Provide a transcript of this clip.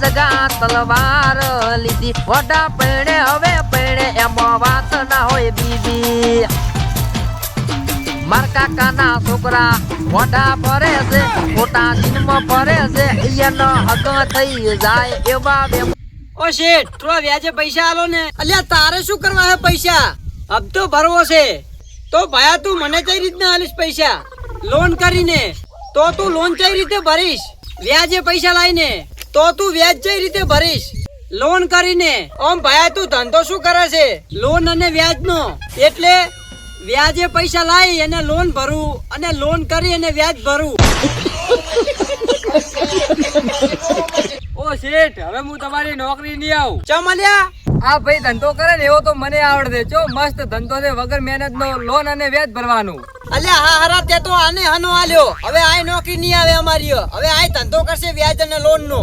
ખડગા તલવાર લીધી. વડા પૈણે, હવે પૈણે એમાં વાત ના હોય બીજી. માર કાકાના છોકરા મોઢા ફરે છે, મોટા દિનમાં ફરે છે એનો હક થઈ જાય એવા ઓ શેઠ, થોડા વ્યાજે પૈસા આલો ને. અલ્યા, તારે શું કરવા હે પૈસા? હપ્તો ભરવો છે. તો ભાયા, તું મને કઈ રીતના આલીશ પૈસા? લોન કરીને. તો તું લોન કઈ રીતે ભરીશ? વ્યાજે પૈસા લાઈને. તો તું વ્યાજ કઈ રીતે ભરીશ. લોન કરીને. ઓમ ભાયા તું ધંધો શું કરે છે? લોન અને વ્યાજ નો એટલે વ્યાજે પૈસા લાવી અને લોન ભરું અને લોન કરી અને વ્યાજ ભરું. શેઠ હવે હું તમારી નોકરી નહીં આવું. ચમલ્યા આ ભાઈ ધંધો કરે ને એવો તો મને આવડે જો મસ્ત ધંધો છે વગર મહેનત નો લોન અને વ્યાજ ભરવાનું. અલ્યા હા હરા તે તો આને હનો આલ્યો. હવે આય નોકરી નહીં આવે અમારી હવે આય ધંધો કરશે વ્યાજ અને લોન નો